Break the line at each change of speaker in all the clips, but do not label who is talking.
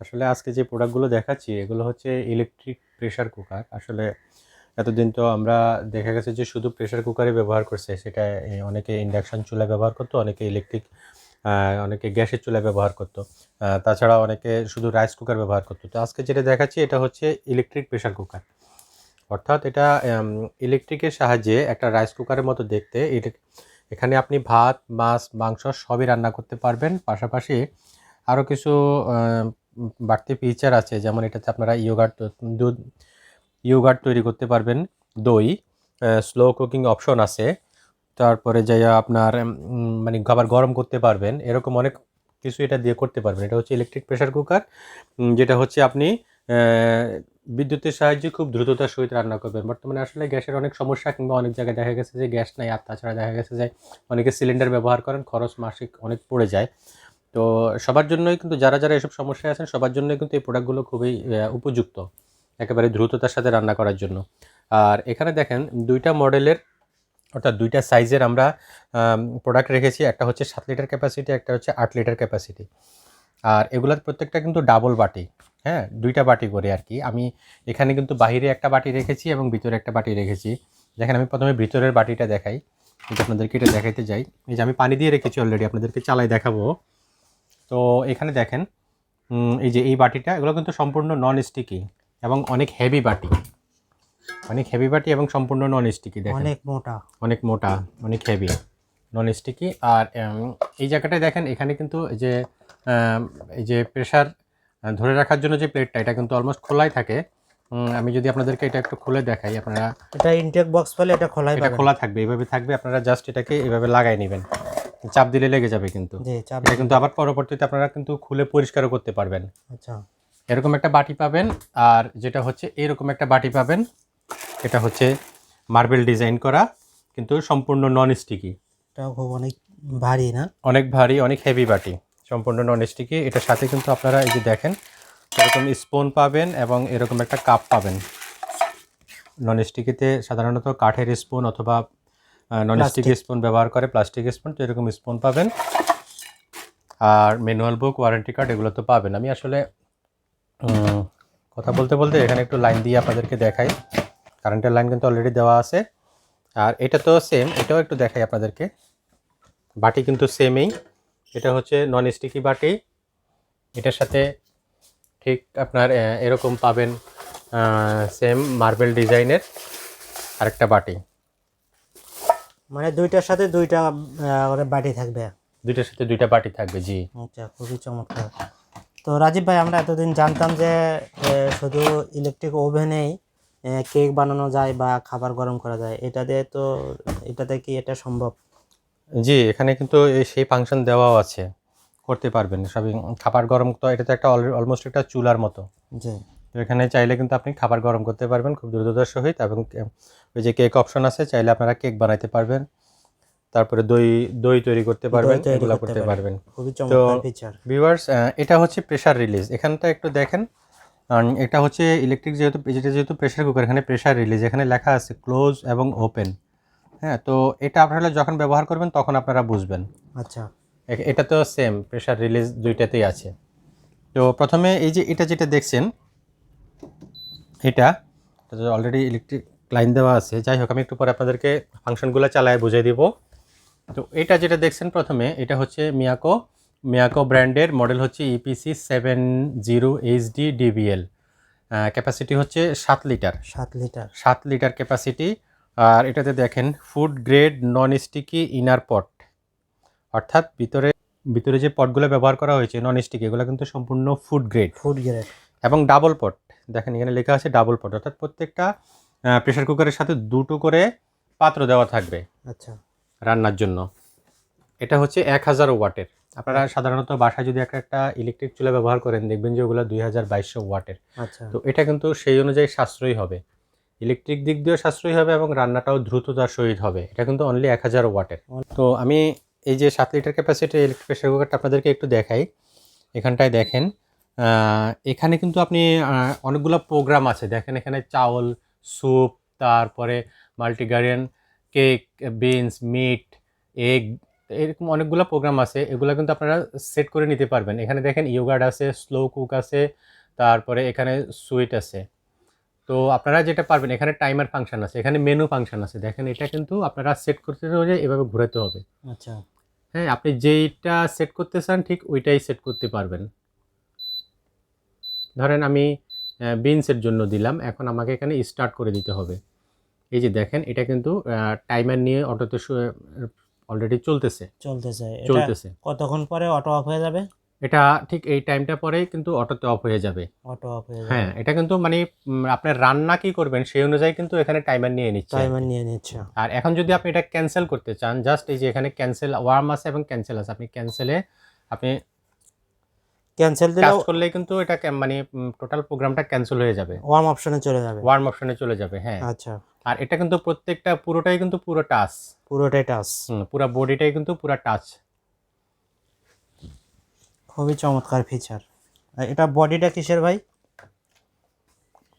আসলে আজকে যে প্রোডাক্টগুলো দেখাচ্ছি, এগুলো হচ্ছে ইলেকট্রিক প্রেশার কুকার আসলে এতদিন তো আমরা দেখা গেছে যে শুধু প্রেশার কুকারে ব্যবহার করছে। সেটা অনেকে ইন্ডাকশান চুলা ব্যবহার করতো, অনেকে ইলেকট্রিক অনেকে গ্যাসের চুলা ব্যবহার করতো। তাছাড়া অনেকে শুধু রাইস কুকার ব্যবহার করতো। তো আজকে যেটা দেখাচ্ছি, এটা হচ্ছে ইলেকট্রিক প্রেশার কুকার অর্থাৎ এটা ইলেকট্রিকের সাহায্যে একটা রাইস কুকারের মতো দেখতে এখানে আপনি ভাত, মাছ, মাংস সবই রান্না করতে পারবেন। পাশাপাশি আরও কিছু বাড়তি ফিচার আছে, যেমন এটাতে আপনারা ইয়োগার্ট দুধ ইয়োগার্ট তৈরি করতে পারবেন, দই স্লো কুকিং অপশন আছে, তারপরে যে আপনার মানে খাবার গরম করতে পারবেন, এরকম অনেক কিছু এটা দিয়ে করতে পারবেন। এটা হচ্ছে ইলেকট্রিক প্রেশার কুকার যেটা হচ্ছে আপনি বিদ্যুতের সাহায্যে খুব দ্রুততার সহিত রান্না করবেন। বর্তমানে আসলে গ্যাসের অনেক সমস্যা, কিংবা অনেক জায়গায় দেখা গেছে যে গ্যাস নাই, আর তাছাড়া দেখা গেছে যে অনেকে সিলিন্ডার ব্যবহার করেন, খরচ মাসিক অনেক পড়ে যায়। তো সবার জন্যই কিন্তু যারা যারা এসব সমস্যায় আছেন, সবার জন্যই কিন্তু এই প্রোডাক্টগুলো খুবই উপযুক্ত একেবারে দ্রুততার সাথে রান্না করার জন্য। আর এখানে দেখেন দুইটা মডেলের অর্থাৎ দুইটা সাইজের আমরা প্রোডাক্ট রেখেছি। একটা হচ্ছে সাত লিটার ক্যাপাসিটি একটা হচ্ছে আট লিটার ক্যাপাসিটি আর এগুলোর প্রত্যেকটা কিন্তু ডাবল বাটি হ্যাঁ? দুইটা বাটি করে আর কি। আমি এখানে কিন্তু বাইরে একটা বাটি রেখেছি এবং ভিতরে একটা বাটি রেখেছি। দেখেন আমি প্রথমে ভিতরের বাটিটা দেখাই। আপনাদেরকে এটা দেখাইতে যাই। এই যে আমি পানি দিয়ে রেখেছি অলরেডি আপনাদেরকে চালাই দেখাবো। তো এখানে দেখেন এই যে এই বাটিটা এগুলো কিন্তু সম্পূর্ণ নন স্টিকি এবং অনেক হেভি বাটি। অনেক হেভি বাটি এবং সম্পূর্ণ নন স্টিকি দেখেন।
অনেক মোটা।
অনেক মোটা অনেক হেভি নন স্টিকি আর এই জায়গাটায় দেখেন এখানে কিন্তু এই যে এই যে প্রেশার ধরে রাখার জন্য যে প্লেটটা এটা কিন্তু অলমোস্ট খোলাই থাকে। আমি যদি আপনাদেরকে এটা একটু খুলে দেখাই আপনারা
এটা ইনটেক বক্স পেলে এটা খোলাই
এটা খোলা থাকবে এইভাবে থাকবে আপনারা জাস্ট এটাকে এভাবে লাগাই নেবেন। চাপ দিলে লেগে যাবে কিন্তু। এটা কিন্তু আবার পরবর্তীতে আপনারা কিন্তু খুলে পরিষ্কারও করতে পারবেন।
আচ্ছা।
এরকম একটা বাটি পাবেন আর যেটা হচ্ছে এরকম একটা বাটি পাবেন এটা হচ্ছে মার্বেল ডিজাইন করা কিন্তু সম্পূর্ণ নন স্টিকি
খুব অনেক ভারী না?
অনেক ভারী অনেক হেভি বাটি সম্পূর্ণ নন স্টিকি এটার সাথে কিন্তু আপনারা এই যে দেখেন এরকম স্পুন পাবেন এবং এরকম একটা কাপ পাবেন। নন স্টিকিতে সাধারণত কাঠের স্পুন অথবা নন স্টিকি স্পুন ব্যবহার করে প্লাস্টিক স্পুন তো এরকম স্পুন পাবেন। আর ম্যানুয়াল বুক ওয়ারেন্টি কার্ড এগুলো তো পাবেন। আমি আসলে কথা বলতে বলতে এখানে একটু লাইন দিয়ে আপনাদেরকে দেখাই। কারেন্টের লাইন কিন্তু অলরেডি দেওয়া আছে। আর এটা তো সেম এটাও একটু দেখাই আপনাদেরকে। বাটি কিন্তু সেমই এটা হচ্ছে নন স্টিকি বাটি। এটার সাথে ঠিক আপনার এরকম পাবেন সেম মার্বেল ডিজাইনের আরেকটা বাটি।
মানে দুইটার সাথে দুইটা আহ, বাটি থাকবে।
দুইটার সাথে দুইটা বাটি থাকবে জি।
আচ্ছা খুবই চমৎকার। তো রাজীব ভাই আমরা এতদিন জানতাম যে শুধু ইলেকট্রিক ওভেনেই কেক বানানো যায় বা খাবার গরম করা যায়। এটা দিয়ে তো এটাতে কি এটা সম্ভব?
জি এখানে কিন্তু সেই ফাংশন দেওয়াও আছে। করতে পারবেন সবই। খাবার গরম তো এটা তো একটা অলমোস্ট একটা চুলার মতো।
জি।
এখানে চাইলে কিন্তু আপনি খাবার গরম করতে পারবেন খুব দ্রুততার সহিত এবং ওই যে কেক অপশন আছে চাইলে আপনারা কেক বানাইতে পারবেন। তারপরে দই দই তৈরি করতে পারবেন এগুলো
করতে
পারবেন।
ফিচার
ভিউয়ার্স এটা হচ্ছে প্রেসার রিলিজ এখানটা একটু দেখেন। এটা হচ্ছে ইলেকট্রিক যেহেতু যেটা যেহেতু প্রেসার কুকার এখানে প্রেসার রিলিজ এখানে লেখা আছে ক্লোজ এবং ওপেন হ্যাঁ তো এটা আপনারা যখন ব্যবহার করবেন তখন আপনারা বুঝবেন।
আচ্ছা।
এটা তো সেম প্রেসার রিলিজ দুইটাতেই আছে। তো প্রথমে এই যে এটা যেটা দেখছেন এটা অলরেডি ইলেকট্রিক লাইন দেওয়া আছে। যাই হোক আমি একটু পরে আপনাদেরকে ফাংশনগুলো চালায় বুঝিয়ে দিব। তো এটা যেটা দেখছেন প্রথমে এটা হচ্ছে মিয়াকো মিয়াকো ব্র্যান্ডের মডেল হচ্ছে EPC seven zero HD DBL capacity হচ্ছে সাত লিটার
সাত লিটার
সাত লিটার ক্যাপাসিটি আর এটাতে দেখেন food grade non sticky inner pot অর্থাৎ ভিতরে ভিতরে যে পটগুলো ব্যবহার করা হয়েছে নন স্টিকি এগুলো কিন্তু সম্পূর্ণ ফুড গ্রেড
ফুড গ্রেড
এবং ডাবল পট দেখেন এখানে লেখা আছে ডাবল পট অর্থাৎ প্রত্যেকটা প্রেশার কুকারের সাথে দুটো করে পাত্র দেওয়া থাকবে
আচ্ছা।
রান্নার জন্য। এটা হচ্ছে এক হাজার ওয়াটের। আপনারা সাধারণত বাসায় যদি একটা একটা ইলেকট্রিক চুলা ব্যবহার করেন দেখবেন যে ওগুলো দুই হাজার বাইশশো ওয়াটের।
আচ্ছা।
তো এটা কিন্তু সেই অনুযায়ী সাশ্রয়ী হবে। ইলেকট্রিক দিক দিয়েও সাশ্রয়ী হবে এবং রান্নাটাও দ্রুততার সহিত হবে। এটা কিন্তু অনলি এক হাজার ওয়াটের। তো আমি এই যে সাত লিটার ক্যাপাসিটির ইলেকট্রিক প্রেশার কুকারটা আপনাদেরকে একটু দেখাই। এখানটায় দেখেন এখানে কিন্তু আপনি অনেকগুলো প্রোগ্রাম আছে। দেখেন এখানে চাউল স্যুপ তারপরে multigrain cake beans meat egg এরকম অনেকগুলো প্রোগ্রাম আছে। এগুলো কিন্তু আপনারা সেট করে নিতে পারবেন। এখানে দেখেন ইয়োগার্ড আছে স্লো কুক আছে তারপরে এখানে সুইট আছে। তো আপনারা যেটা পারবেন এখানে টাইমার ফাংশন আছে এখানে মেনু ফাংশন আছে। দেখেন এটা কিন্তু আপনারা সেট করতে হলে এভাবে ঘোরাতে হবে।
আচ্ছা।
হ্যাঁ আপনি যেইটা সেট করতে চান ঠিক ওইটাই সেট করতে পারবেন। ধরেন আমি বিনসের জন্য দিলাম এখন আমাকে এখানে স্টার্ট করে দিতে হবে। এই যে দেখেন এটা কিন্তু টাইমার নিয়ে অটোতে অলরেডি চলতেছে।
চলতেছে।
চলতেছে।
কতক্ষণ পরে অটো অফ হয়ে যাবে?
এটা ঠিক এই টাইমটা পরেই কিন্তু অটোতে অফ হয়ে যাবে।
অটো অফ হয়ে যাবে।
হ্যাঁ এটা কিন্তু মানে আপনার রান্না কি করবেন সেই অনুযায়ী কিন্তু এখানে টাইমার নিয়ে নিচ্ছে।
টাইমার নিয়ে নিচ্ছে।
আর এখন যদি আপনি এটা ক্যান্সেল করতে চান জাস্ট এই যে এখানে ক্যান্সেল ওয়ার্ম আছে এবং ক্যান্সেল আছে আপনি ক্যান্সেলে আপনি
ক্যান্সেল
কাজ
দিলেও
করলেই কিন্তু এটা মানে টোটাল প্রোগ্রামটা ক্যান্সেল হয়ে যাবে।
ওয়ার্ম অপশনে চলে যাবে।
ওয়ার্ম অপশনে চলে যাবে হ্যাঁ।
আচ্ছা।
আর এটা কিন্তু প্রত্যেকটা পুরোটাই কিন্তু পুরো টাচ
পুরোটাই টাচ
পুরো বডিটাই কিন্তু পুরো টাচ
খুবই চমৎকার ফিচার এটা বডিটা কিসের ভাই?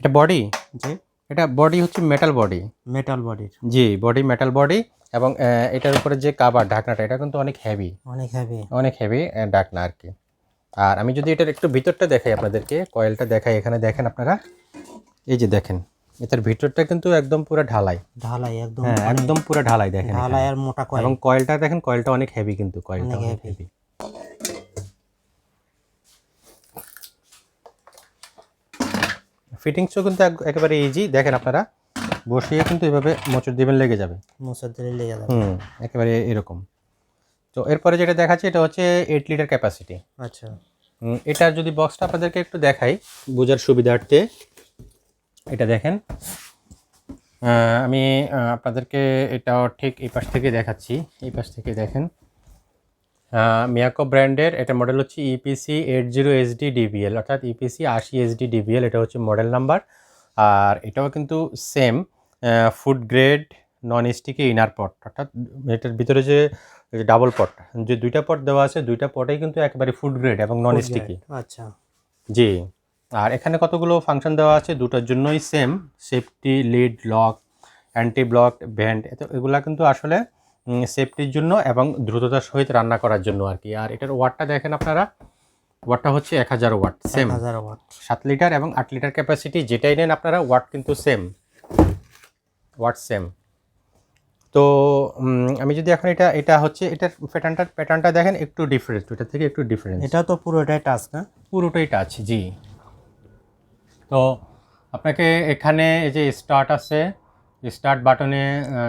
এটা বডি
জি।
এটা বডি হচ্ছে মেটাল বডি
মেটাল বডির
জি বডি মেটাল বডি এবং এটার উপরে যে কাভার ঢাকনাটা এটা কিন্তু অনেক হেভি
অনেক হেভি
অনেক হেভি ঢাকনা আর কি। আর আমি যদি এটার একটু ভিতরটা দেখাই আপনাদেরকে কয়েলটা দেখাই এখানে দেখেন আপনারা। এই যে দেখেন এটার ভিতরটা কিন্তু একদম পুরো ঢালাই।
ঢালাই একদম
হ্যাঁ একদম পুরো ঢালাই দেখেন।
ঢালাই আর মোটা কয়েল।
এবং কয়েলটা দেখেন কয়েলটা অনেক হেভি কিন্তু কয়েলটা
অনেক
হেভি ফিটিংসও কিন্তু একেবারে ইজি দেখেন আপনারা। বসিয়ে কিন্তু এভাবে মোচড় দিবেন লেগে যাবে।
মুসার দিলে লেগে যাবে।
হুম একেবারে এরকম। তো এরপরে যেটা দেখাচ্ছে এটা হচ্ছে এইট লিটার ক্যাপাসিটি
আচ্ছা।
এটার যদি বক্সটা আপনাদেরকে একটু দেখাই বোঝার সুবিধার্থে এটা দেখেন। আমি আপনাদেরকে এটাও ঠিক এই পাশ থেকে দেখাচ্ছি। এই পাশ থেকে দেখেন। মিয়াকো ব্র্যান্ডের এটা মডেল হচ্ছে E EPC eight zero SD DBL অর্থাৎ E ইপিসি আশি এসডি ডিবিএল এটা হচ্ছে মডেল নাম্বার আর এটাও কিন্তু same food grade non sticky inner pot অর্থাৎ এটার ভিতরে যে ডাবল পট যে দুইটা পট দেওয়া আছে দুইটা পটেই কিন্তু একেবারে ফুড গ্রেড এবং নন স্টিকি
আচ্ছা।
জি আর এখানে কতগুলো ফাংশন দেওয়া আছে দুটোর জন্যই same safety lid lock anti block vent এগুলা কিন্তু আসলে সেফটির জন্য এবং দ্রুততার সহিত রান্না করার জন্য আর কি। আর এটার ওয়াটটা দেখেন আপনারা ওয়াটটা হচ্ছে এক হাজার ওয়াট সেম
হাজার ওয়াট
সাত লিটার এবং আট লিটার ক্যাপাসিটি যেটাই নেন আপনারা ওয়াট কিন্তু সেম ওয়াট সেম তো আমি যদি এখন এটা এটা হচ্ছে এটার প্যাটার্নটা প্যাটার্নটা দেখেন একটু ডিফারেন্ট ওটা থেকে একটু ডিফারেন্স
এটা তো পুরোটাই টাচ না?
পুরোটাই টাচ জি। তো আপনাকে এখানে এই যে স্টার্ট আছে স্টার্ট বাটনে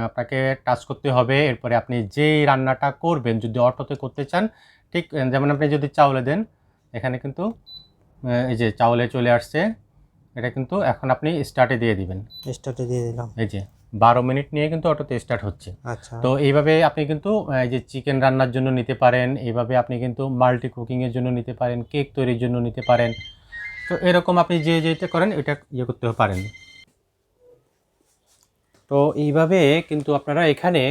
আপনাকে টাচ করতে হবে। এরপরে আপনি যেই রান্নাটা করবেন যদি অটোতে করতে চান ঠিক যেমন আপনি যদি চাউলে দেন এখানে কিন্তু এই যে চাউলে চলে আসছে এটা কিন্তু এখন আপনি স্টার্টে দিয়ে দিবেন।
স্টার্টে দিয়ে দিলাম।
এই যে। বারো মিনিট নিয়ে কিন্তু অটোতে স্টার্ট হচ্ছে।
আচ্ছা।
তো এইভাবে আপনি কিন্তু যে চিকেন রান্নার জন্য নিতে পারেন এইভাবে আপনি কিন্তু মাল্টি কুকিংয়ের জন্য নিতে পারেন কেক তৈরির জন্য নিতে পারেন। তো এরকম আপনি যে যেটা করেন এটা ইয়ে করতে পারেন। তো এইভাবে কিন্তু আপনারা এখানে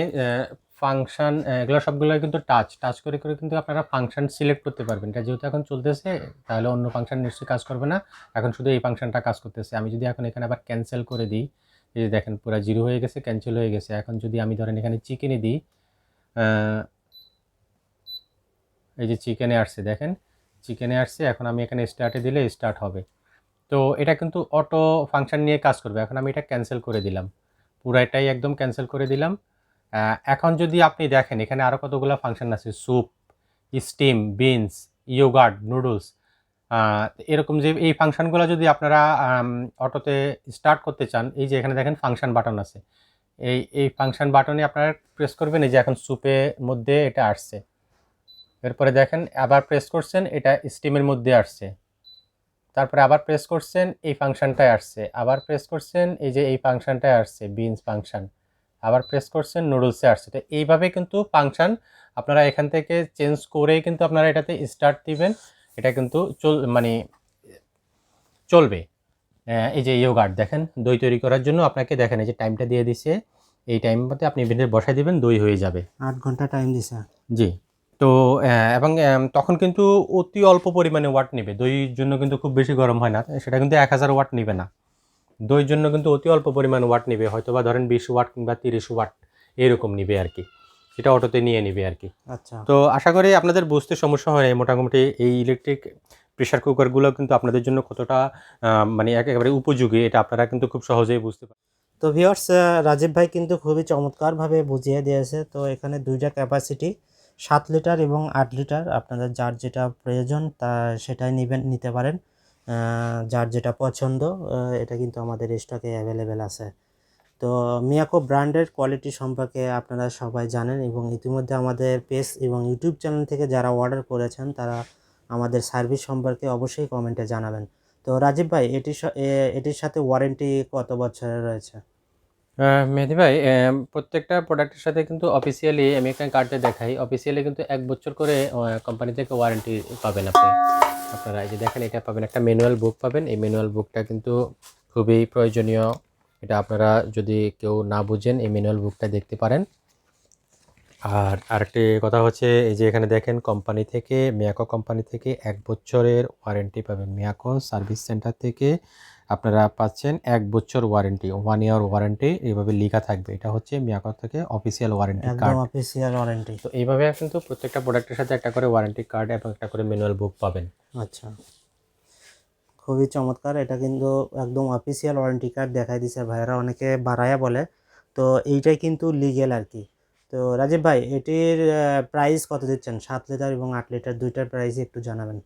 ফাংশন এগুলো সবগুলো কিন্তু টাচ টাচ করে করে কিন্তু আপনারা ফাংশন সিলেক্ট করতে পারবেন। এটা যেহেতু এখন চলতেছে তাহলে অন্য ফাংশান নিশ্চয়ই কাজ করবে না। এখন শুধু এই ফাংশনটা কাজ করতেছে। আমি যদি এখন এখানে আবার ক্যান্সেল করে দিই এই যে দেখেন, পুরো জিরো হয়ে গেছে ক্যান্সেল হয়ে গেছে। এখন যদি আমি ধরেন এখানে চিকেনে দিই এই যে চিকেনে আসছে, দেখেন চিকেনে আসছে, এখন আমি এখানে স্টার্টে দিলে স্টার্ট হবে। তো এটা কিন্তু অটো ফাংশন নিয়ে কাজ করবে। এখন আমি এটা ক্যান্সেল করে দিলাম। পুরাটাই একদম ক্যান্সেল করে দিলাম। এখন যদি আপনি দেখেন, এখানে আরও কতগুলো ফাংশন আছে? Soup steam beans yogurt noodles এরকম যে এই ফাংশনগুলো যদি আপনারা অটোতে স্টার্ট করতে চান, এই যে এখানে দেখেন ফাংশন বাটন আছে। এই এই ফাংশন বাটনে আপনারা প্রেস করবেন, এই যে এখন স্যুপের মধ্যে এটা আসছে। এরপরে দেখেন, আবার প্রেস করছেন, এটা স্টিমের মধ্যে আসছে। তারপরে আবার প্রেস করছেন, এই ফাংশনটায় আসছে। আবার প্রেস করছেন, এই যে এই ফাংশনটায় আসছে, বিনস ফাংশন। আবার প্রেস করছেন, নুডলসে আসছে। তো এইভাবে কিন্তু ফাংশন আপনারা এখান থেকে চেঞ্জ করেই কিন্তু আপনারা এটাতে স্টার্ট দিবেন। এটা কিন্তু চল মানে চলবে। এই যে ইয়োগার্ড দেখেন দই তৈরি করার জন্য আপনাকে দেখেন এই যে টাইমটা দিয়ে দিছে এই টাইম মধ্যে আপনি ইভেন্টে বসাই দিবেন দই হয়ে যাবে।
আট ঘণ্টা টাইম দিছে।
জি। তো এবং তখন কিন্তু অতি অল্প পরিমাণে ওয়াট নেবে। দইয়ের জন্য কিন্তু খুব বেশি গরম হয় না সেটা কিন্তু এক হাজার ওয়াট নেবে না। দইয়ের জন্য কিন্তু অতি অল্প পরিমাণ ওয়াট নেবে হয়তো বা ধরেন বিশ ওয়াট কিংবা তিরিশ ওয়াট এরকম নেবে আর কি। সেটা অটোতে নিয়ে নিবে আর কি।
আচ্ছা।
তো আশা করি আপনাদের বুঝতে সমস্যা হয় মোটামুটি এই ইলেকট্রিক প্রেশার কুকারগুলো কিন্তু আপনাদের জন্য কতটা মানে একেবারে উপযোগী এটা আপনারা কিন্তু খুব সহজেই বুঝতে পারেন
তো ভিওর্স রাজীব ভাই কিন্তু খুবই চমৎকারভাবে বুঝিয়ে দিয়েছে। তো এখানে দুইটা ক্যাপাসিটি সাত লিটার এবং আট লিটার আপনাদের যার যেটা প্রয়োজন তা সেটাই নেবেন নিতে পারেন। যার যেটা পছন্দ এটা কিন্তু আমাদের স্টকে অ্যাভেলেবেল আছে। তো মিয়াকো ব্র্যান্ডের কোয়ালিটি সম্পর্কে আপনারা সবাই জানেন এবং ইতিমধ্যে আমাদের পেজ এবং ইউটিউব চ্যানেল থেকে যারা অর্ডার করেছেন, তারা আমাদের সার্ভিস সম্পর্কে অবশ্যই কমেন্টে জানাবেন। তো রাজীব ভাই এটির এটির সাথে ওয়ারেন্টি কত বছরের রয়েছে?
মেহেদি ভাই প্রত্যেকটা প্রোডাক্টের সাথে কিন্তু অফিসিয়ালি আমি এখানে কার্ডে দেখাই। অফিসিয়ালি কিন্তু এক বছর করে কোম্পানি থেকে ওয়ারেন্টি পাবেন আপনি। আপনারা এই যে দেখেন, এটা পাবেন একটা ম্যানুয়াল বুক পাবেন। এই ম্যানুয়াল বুকটা কিন্তু খুবই প্রয়োজনীয়। এটা আপনারা যদি কেউ না বুঝেন এই ম্যানুয়াল বুকটা দেখতে পারেন। আর আরেকটি কথা হচ্ছে এই যে এখানে দেখেন কোম্পানি থেকে মিয়াকো কোম্পানি থেকে এক বছরের ওয়ারেন্টি পাবেন। মিয়াকো সার্ভিস সেন্টার থেকে আপনারা পাচ্ছেন এক বছর ওয়ারেন্টি ওয়ান ইয়ার ওয়ারেন্টি এইভাবে লেখা থাকবে। এটা হচ্ছে মিয়াকো থেকে official warranty card
official warranty
তো এইভাবে কিন্তু প্রত্যেকটা প্রোডাক্টের সাথে একটা করে ওয়ারেন্টি কার্ড এবং একটা করে ম্যানুয়াল বুক পাবেন।
আচ্ছা। খুবই চমৎকার। এটা কিন্তু একদম অফিসিয়াল ওয়ারেন্টি কার্ড দেখাই দিছে। ভাইরা অনেকে বাড়ায়া বলে। তো এইটাই কিন্তু লিগেল আর কি। তো রাজীব ভাই, এটির প্রাইস কত দিচ্ছেন? সাত লিটার এবং আট লিটার, দুইটার প্রাইস একটু জানাবেন।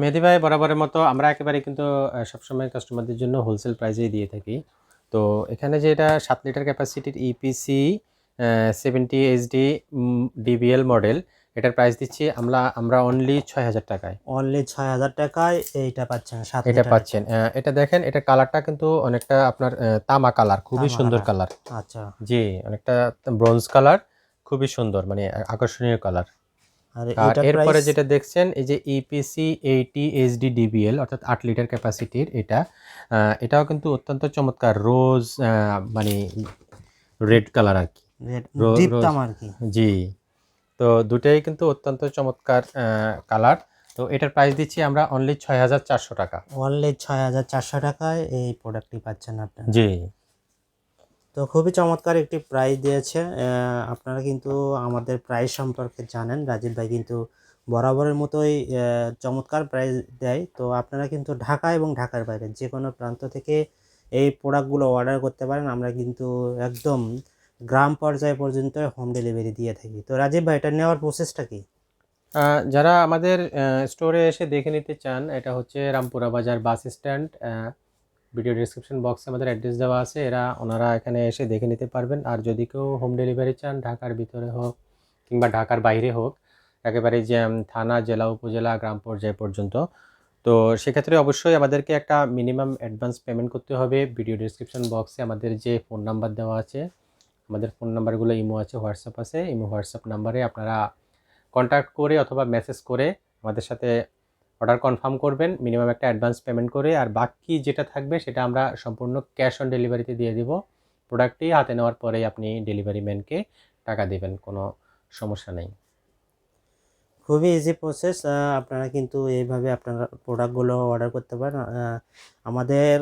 মেহেদি ভাই, বরাবরের মতো আমরা একেবারে কিন্তু সবসময় কাস্টমারদের জন্য হোলসেল প্রাইসেই দিয়ে থাকি। তো এখানে যে এটা সাত litre ক্যাপাসিটির EPC seventy HD DBL model এটার প্রাইস দিচ্ছি আমরা আমরা অনলি ছয় হাজার টাকায়।
অনলি ছয় হাজার টাকায় এইটা পাচ্ছেন
এটা পাচ্ছেন। এটা দেখেন এটা কালারটা কিন্তু অনেকটা আপনার তামা কালার খুবই সুন্দর কালার
আচ্ছা।
জি অনেকটা ব্রোঞ্জ কালার খুবই সুন্দর মানে আকর্ষণীয় কালার
আর
এরপরে যেটা দেখছেন এই যে ইপিসি এইটি এইচডি ডিবিএল অর্থাৎ আট লিটার ক্যাপাসিটির এটা এটাও কিন্তু অত্যন্ত চমৎকার রোজ মানে রেড কালার আর কি। রো- রোজ।
আর কি।
জি। তো দুটাই কিন্তু অত্যন্ত চমৎকার কালার তো এটার প্রাইস দিচ্ছি আমরা অনলি ছয় হাজার চারশো টাকা।
অনলি ছয় হাজার চারশো টাকায় এই প্রোডাক্টটি পাচ্ছেন আপনার।
জি।
তো খুবই চমৎকার একটি প্রাইস দিয়েছে। আপনারা কিন্তু আমাদের প্রাইস সম্পর্কে জানেন। রাজীব ভাই কিন্তু বরাবরের মতোই চমৎকার প্রাইস দেয়। তো আপনারা কিন্তু ঢাকা এবং ঢাকার বাইরে যে কোনো প্রান্ত থেকে এই প্রোডাক্টগুলো অর্ডার করতে পারেন। আমরা কিন্তু একদম গ্রাম পর্যায় পর্যন্ত হোম ডেলিভারি দিয়ে থাকি। তো রাজীব ভাই, এটা নেওয়ার প্রসেসটা কি?
যারা আমাদের স্টোরে এসে দেখে নিতে চান, এটা হচ্ছে রামপুরা বাজার বাস স্ট্যান্ড ভিডিও ডিসক্রিপশন বক্সে আমাদের অ্যাড্রেস দেওয়া আছে। এরা, ওনারা এখানে এসে দেখে নিতে পারবেন। আর যদি কেউ হোম ডেলিভারি চান, ঢাকার ভিতরে হোক কিংবা ঢাকার বাইরে হোক, একেবারে যে থানা, জেলা, উপজেলা, গ্রাম পর্যায় পর্যন্ত, তো সেক্ষেত্রে অবশ্যই আমাদেরকে একটা মিনিমাম অ্যাডভান্স পেমেন্ট করতে হবে। ভিডিও ডিসক্রিপশন বক্সে আমাদের যে ফোন নাম্বার দেওয়া আছে আমাদের ফোন নাম্বারগুলো ইমো আছে, হোয়াটসঅ্যাপ আছে। ইমো, হোয়াটসঅ্যাপ নাম্বারে আপনারা কন্ট্যাক্ট করে অথবা মেসেজ করে আমাদের সাথে অর্ডার কনফার্ম করবেন মিনিমাম একটা অ্যাডভান্স পেমেন্ট করে, আর বাকি যেটা থাকবে সেটা আমরা সম্পূর্ণ ক্যাশ অন ডেলিভারিতে দিয়ে দিব। প্রোডাক্টটি হাতে নেওয়ার পরেই আপনি ডেলিভারি ম্যানকে টাকা দেবেন, কোনো সমস্যা নেই।
খুবই ইজি প্রসেস আপনারা কিন্তু এইভাবে আপনারা প্রোডাক্টগুলো অর্ডার করতে পারেন। আমাদের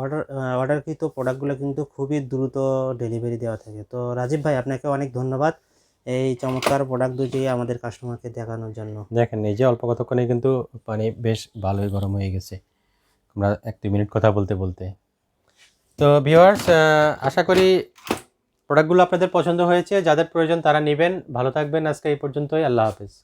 অর্ডার অর্ডারকৃত প্রোডাক্টগুলো কিন্তু খুবই দ্রুত ডেলিভারি দেওয়া থাকে। তো রাজীব ভাই, আপনাকে অনেক ধন্যবাদ এই চমৎকার প্রোডাক্ট দুটি আমাদের কাস্টমারকে দেখানোর জন্য।
দেখেন, এই যে অল্প কতক্ষণে কিন্তু পানি বেশ ভালোই গরম হয়ে গেছে। আমরা এক দুই মিনিট কথা বলতে বলতে। তো ভিউয়ার্স আশা করি প্রোডাক্টগুলো আপনাদের পছন্দ হয়েছে। যাদের প্রয়োজন তারা নেবেন। ভালো থাকবেন। আজকে এই পর্যন্তই। আল্লাহ হাফেজ।